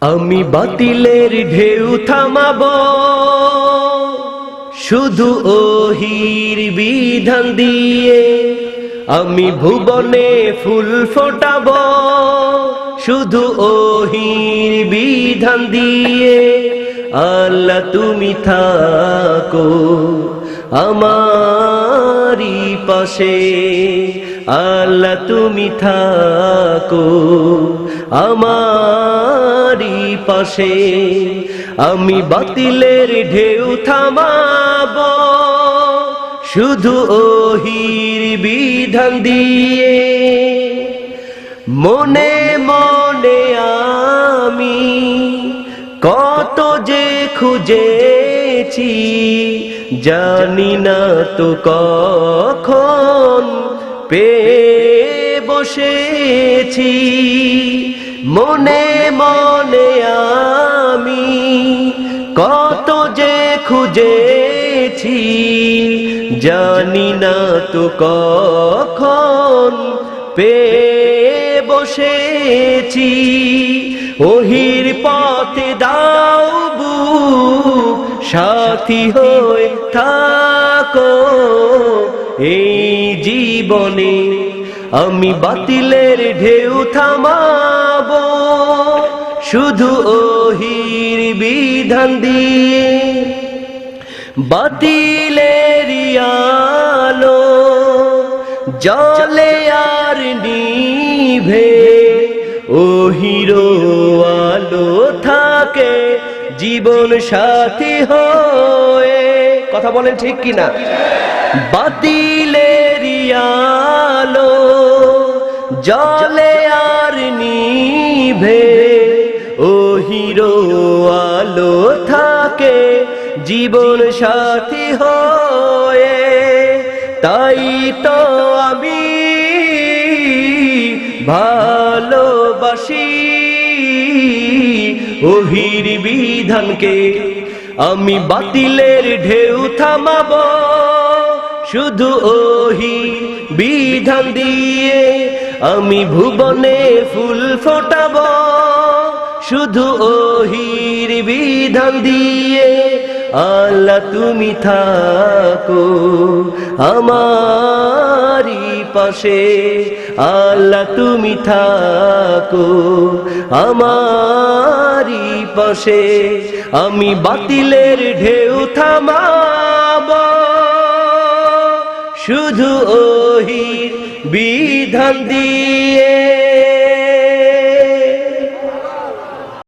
আমি বাতিলের ঢেউ থামাব। শুধু ওহির বিধান দিয়ে আমি ভুবনে ফুল ফোটাবো। শুধু ওহির বিধান দিয়ে আল্লাহ তুমি থাকো আমারি পাশে। আল্লাহ তুমি থাকো আমারি পাশে। আমি বাতিলের ঢেউ থামাব। শুধু ওহির বিধান দিয়ে। মনে মনে আমি কত যে খুঁজেছি। জানি না তো কখন পেয়ে বসেছি, মনে মনে আমি কত যে খুঁজেছি, জানি না তো কখন পেয়ে বসেছি। ওহির পথে দাও সাথী হয়ে থাকো। এই জীবনে আমি বাতিলের ঢেউ থামাবো। শুধু ওহির বিধান দিয়ে বাতিলের আলো জলে আর নিভে ও হিরো আলো থাকে জীবন সাথী হয়ে। কথা বলেন ঠিক কিনা? বাতিলের আলো জলে আর নিভে ও হিরো আলো থাকে জীবন সাথী হয়ে। তাই তো আমি ভালোবাসি ওহির বিধানকে। আমি বাতিলের ঢেউ থামাব, শুধু ওহি বিধান দিয়ে আমি ভুবনে ফুল ফোটাব, শুধু ওহির বিধান দিয়ে আল্লাহ তুমি থাকো আমারি পাশে। আল্লাহ তুমি থাকো আমারি পাশে। আমি বাতিলের ঢেউ থামাব। শুধু ওহির বিধান দিয়ে